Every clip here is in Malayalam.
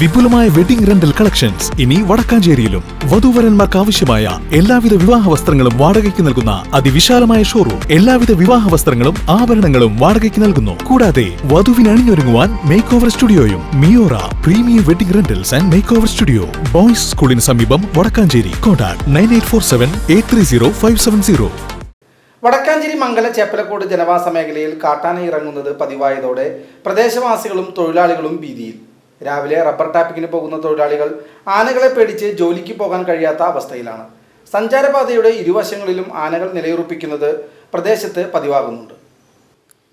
വിപുലമായ വെഡിംഗ് റെന്റൽ കളക്ഷൻസ് ഇനി വടക്കാഞ്ചേരിയിലും വധൂവരന്മാർക്ക് ആവശ്യമായ എല്ലാവിധ വിവാഹ വസ്ത്രങ്ങളും വാടകയ്ക്ക് നൽകുന്ന അതിവിശാലമായ ഷോറൂം എല്ലാവിധ വിവാഹ വസ്ത്രങ്ങളും ആഭരണങ്ങളും വാടകയ്ക്ക് നൽകുന്നു. കൂടാതെ വധുവിന് അണിഞ്ഞൊരുങ്ങുവാൻ make over സ്റ്റുഡിയോയും Miora premium wedding rentals and make over studio boys സ്കൂളിന് സമീപം Vadakkanchery. Contact nine eight four seven eight three zero five seven zero. Vadakkanchery Mangala Cheppalakkode ജനവാസ മേഖലയിൽ കാട്ടാന ഇറങ്ങുന്നത് പതിവായതോടെ പ്രദേശവാസികളും തൊഴിലാളികളും ഭീതിയിൽ. രാവിലെ റബ്ബർ ടാപ്പിങ്ങിന് പോകുന്ന തൊഴിലാളികൾ ആനകളെ പേടിച്ച് ജോലിക്ക് പോകാൻ കഴിയാത്ത അവസ്ഥയിലാണ്. സഞ്ചാരപാതയുടെ ഇരുവശങ്ങളിലും ആനകൾ നിലയുറപ്പിക്കുന്നത് പ്രദേശത്ത് പതിവാകുന്നുണ്ട്.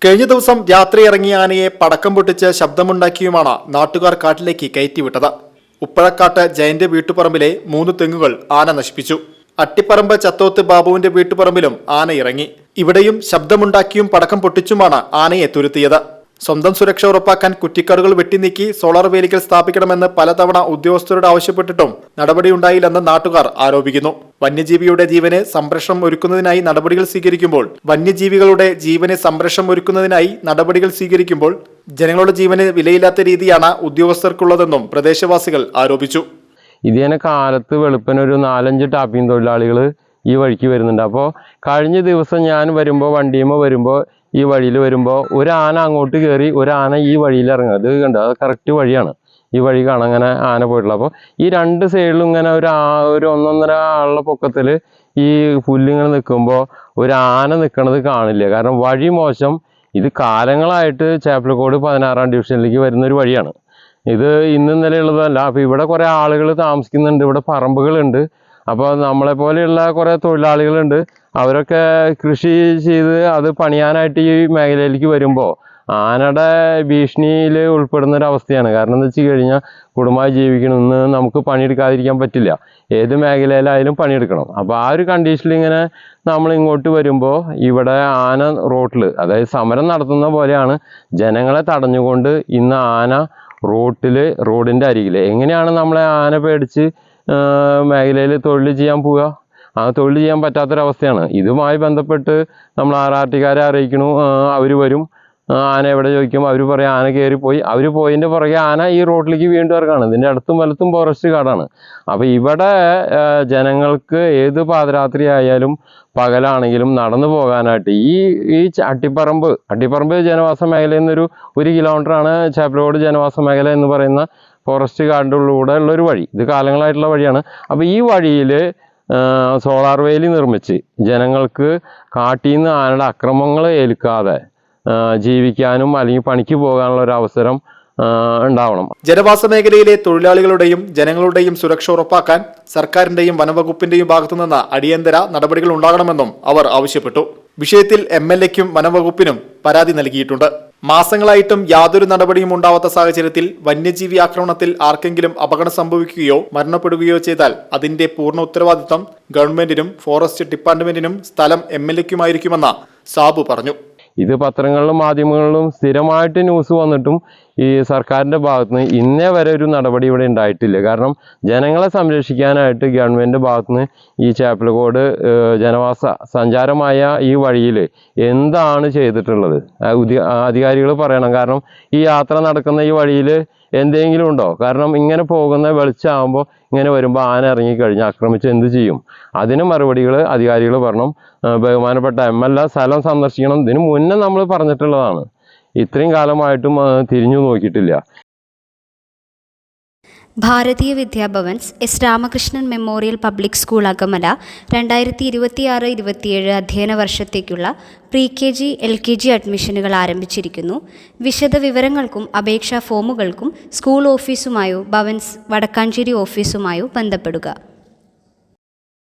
കഴിഞ്ഞ ദിവസം രാത്രി ഇറങ്ങിയ ആനയെ പടക്കം പൊട്ടിച്ച് ശബ്ദമുണ്ടാക്കിയുമാണ് നാട്ടുകാർ കാട്ടിലേക്ക് കയറ്റിവിട്ടത്. ഉപ്പഴക്കാട്ട് ജയന്റെ വീട്ടുപറമ്പിലെ മൂന്ന് തെങ്ങുകൾ ആന നശിപ്പിച്ചു. അട്ടിപ്പറമ്പ് ചത്തോത്ത് ബാബുവിന്റെ വീട്ടുപറമ്പിലും ആന ഇറങ്ങി. ഇവിടെയും ശബ്ദമുണ്ടാക്കിയും പടക്കം പൊട്ടിച്ചുമാണ് ആനയെ തുരുത്തിയത്. സ്വന്തം സുരക്ഷ ഉറപ്പാക്കാൻ കുറ്റിക്കാടുകൾ വെട്ടിനീക്കി സോളാർ വേലികൾ സ്ഥാപിക്കണമെന്ന് പലതവണ ഉദ്യോഗസ്ഥരോട് ആവശ്യപ്പെട്ടിട്ടും നടപടിയുണ്ടായില്ലെന്ന് നാട്ടുകാർ ആരോപിക്കുന്നു. വന്യജീവിയുടെ ജീവന് സംരക്ഷണം ഒരുക്കുന്നതിനായി നടപടികൾ സ്വീകരിക്കുമ്പോൾ വന്യജീവികളുടെ ജീവന് സംരക്ഷണം ഒരുക്കുന്നതിനായി നടപടികൾ സ്വീകരിക്കുമ്പോൾ ജനങ്ങളുടെ ജീവന് വിലയില്ലാത്ത രീതിയാണ് ഉദ്യോഗസ്ഥർക്കുള്ളതെന്നും പ്രദേശവാസികൾ ആരോപിച്ചു. ഇതേ കാലത്ത് വെളുപ്പിനൊരു നാലഞ്ച് ടാപ്പിംഗ് തൊഴിലാളികൾ ഈ വഴിക്ക് വരുന്നുണ്ട്. അപ്പോൾ കഴിഞ്ഞ ദിവസം ഞാൻ വരുമ്പോൾ വണ്ടിയുമ്പോൾ വരുമ്പോൾ ഈ വഴിയിൽ വരുമ്പോൾ ഒരു ആന അങ്ങോട്ട് കയറി ഒരു ആന ഈ വഴിയിൽ ഇറങ്ങുക അത് കണ്ടോ? അത് കറക്റ്റ് വഴിയാണ്. ഈ വഴി കാണാൻ അങ്ങനെ ആന പോയിട്ടുള്ളത്. അപ്പോൾ ഈ രണ്ട് സൈഡിലും ഇങ്ങനെ ഒരു ആ ഒരു ഒന്നൊന്നര ആളുടെ പൊക്കത്തിൽ ഈ പുല്ലിങ്ങനെ നിൽക്കുമ്പോൾ ഒരു ആന നിൽക്കണത് കാണില്ല. കാരണം വഴി മോശം. ഇത് കാലങ്ങളായിട്ട് ചേപ്പലക്കോട് പതിനാറാം ഡിവിഷനിലേക്ക് വരുന്ന ഒരു വഴിയാണ്. ഇത് ഇന്ന് ഇന്നലെ ഉള്ളതല്ല. അപ്പോൾ ഇവിടെ കുറേ ആളുകൾ താമസിക്കുന്നുണ്ട്. ഇവിടെ പറമ്പുകളുണ്ട്. അപ്പോൾ നമ്മളെ പോലെയുള്ള കുറേ തൊഴിലാളികളുണ്ട്. അവരൊക്കെ കൃഷി ചെയ്ത് അത് പണിയാനായിട്ട് ഈ മേഖലയിലേക്ക് വരുമ്പോൾ ആനയുടെ ഭീഷണിയിൽ ഉൾപ്പെടുന്ന ഒരു അവസ്ഥയാണ്. കാരണം എന്താ വെച്ച് കഴിഞ്ഞാൽ കുടുംബമായി ജീവിക്കണം. ഇന്ന് നമുക്ക് പണിയെടുക്കാതിരിക്കാൻ പറ്റില്ല. ഏത് മേഖലയിലായാലും പണിയെടുക്കണം. അപ്പോൾ ആ ഒരു കണ്ടീഷനിൽ ഇങ്ങനെ നമ്മൾ ഇങ്ങോട്ട് വരുമ്പോൾ ഇവിടെ ആന റോട്ടിൽ അതായത് സമരം നടത്തുന്ന പോലെയാണ് ജനങ്ങളെ തടഞ്ഞുകൊണ്ട് ഇന്ന് ആന റോട്ടിൽ റോഡിന്റെ അരികിൽ എങ്ങനെയാണ് നമ്മളെ ആന പേടിച്ച് മേഖലയിൽ തൊഴിൽ ചെയ്യാൻ പോവുക. ആ തൊഴിൽ ചെയ്യാൻ പറ്റാത്തൊരവസ്ഥയാണ്. ഇതുമായി ബന്ധപ്പെട്ട് നമ്മൾ ആർ ആർ ടിക്കാരെ അറിയിക്കണു. അവർ വരും. ആന എവിടെ ചോദിക്കും? അവർ പറയും ആന കയറിപ്പോയി അവർ പോയതിന്റെ പുറകെ ആന ഈ റോഡിലേക്ക് വീണ്ടും ഇറങ്ങാണ്. ഇതിന്റെ അടുത്തും വലത്തും ഫോറസ്റ്റ് കാടാണ്. അപ്പോൾ ഇവിടെ ജനങ്ങൾക്ക് ഏത് പാതിരാത്രി ആയാലും പകലാണെങ്കിലും നടന്നു പോകാനായിട്ട് ഈ ഈ അട്ടിപ്പറമ്പ് അട്ടിപ്പറമ്പ് ജനവാസ മേഖലയിൽ നിന്നൊരു ഒരു കിലോമീറ്ററാണ് ചാപ്പലോട് ജനവാസ മേഖല എന്ന് പറയുന്ന ഫോറസ്റ്റ് കാടിന്റെ ഉള്ളിലൂടെ ഉള്ള ഒരു വഴി. ഇത് കാലങ്ങളായിട്ടുള്ള വഴിയാണ്. അപ്പോൾ ഈ വഴിയിൽ സോളാർ വേലി നിർമ്മിച്ച് ജനങ്ങൾക്ക് കാട്ടിൽ നിന്ന് ആനയുടെ അക്രമങ്ങൾ ഏൽക്കാതെ ജീവിക്കാനും അല്ലെങ്കിൽ പണിക്ക് പോകാനുള്ള ഒരു അവസരം ഉണ്ടാവണം. ജനവാസ മേഖലയിലെ തൊഴിലാളികളുടെയും ജനങ്ങളുടെയും സുരക്ഷ ഉറപ്പാക്കാൻ സർക്കാരിന്റെയും വനംവകുപ്പിന്റെയും ഭാഗത്തുനിന്ന് അടിയന്തര നടപടികൾ ഉണ്ടാകണമെന്നും അവർ ആവശ്യപ്പെട്ടു. വിഷയത്തിൽ എം എൽ എക്കും വനംവകുപ്പിനും പരാതി നൽകിയിട്ടുണ്ട്. മാസങ്ങളായിട്ടും യാതൊരു നടപടിയും ഉണ്ടാവാത്ത സാഹചര്യത്തിൽ വന്യജീവി ആക്രമണത്തിൽ ആർക്കെങ്കിലും അപകടം സംഭവിക്കുകയോ മരണപ്പെടുകയോ ചെയ്താൽ അതിന്റെ പൂർണ ഉത്തരവാദിത്തം ഗവൺമെന്റിനും ഫോറസ്റ്റ് ഡിപ്പാർട്ട്മെന്റിനും സ്ഥലം എം എൽ എക്കുമായിരിക്കുമെന്ന് സാബു പറഞ്ഞു. ഇത് പത്രങ്ങളിലും മാധ്യമങ്ങളിലും സ്ഥിരമായിട്ട് ന്യൂസ് വന്നിട്ടും ഈ സർക്കാരിന്റെ ഭാഗത്തുനിന്ന് ഇന്നേ വരെ ഒരു നടപടി ഇവിടെ ഉണ്ടായിട്ടില്ല. കാരണം ജനങ്ങളെ സംരക്ഷിക്കാനായിട്ട് ഗവൺമെന്റ് ഭാഗത്തുനിന്ന് ഈ ചാപ്പലക്കോട് ജനവാസ സഞ്ചാരമായ ഈ വഴിയിൽ എന്താണ് ചെയ്തിട്ടുള്ളത്? അധികാരികൾ പറയണം. കാരണം ഈ യാത്ര നടക്കുന്ന ഈ വഴിയിൽ എന്തെങ്കിലും ഉണ്ടോ? കാരണം ഇങ്ങനെ പോകുന്ന വെളിച്ചമാകുമ്പോൾ ഇങ്ങനെ വരുമ്പോൾ ആന ഇറങ്ങിക്കഴിഞ്ഞ് ആക്രമിച്ച് എന്ത് ചെയ്യും? അതിന് മറുപടികൾ അധികാരികൾ പറഞ്ഞു ബഹുമാനപ്പെട്ട എം എൽ എ സ്ഥലം സന്ദർശിക്കണം. ഇതിന് മുന്നേ നമ്മൾ പറഞ്ഞിട്ടുള്ളതാണ്. ഇത്രയും കാലമായിട്ടും തിരിഞ്ഞു നോക്കിയിട്ടില്ല. Bharatiya Vidyabhavans S Ramakrishnan memorial public school Akamala രണ്ടായിരത്തി ഇരുപത്തിയാറ് ഇരുപത്തിയേഴ് അധ്യയന വർഷത്തേക്കുള്ള pre K G L K G അഡ്മിഷനുകൾ ആരംഭിച്ചിരിക്കുന്നു. വിശദ വിവരങ്ങൾക്കും അപേക്ഷാ ഫോമുകൾക്കും സ്കൂൾ ഓഫീസുമായോ ഭവൻസ് വടക്കാഞ്ചേരി ഓഫീസുമായോ ബന്ധപ്പെടുക.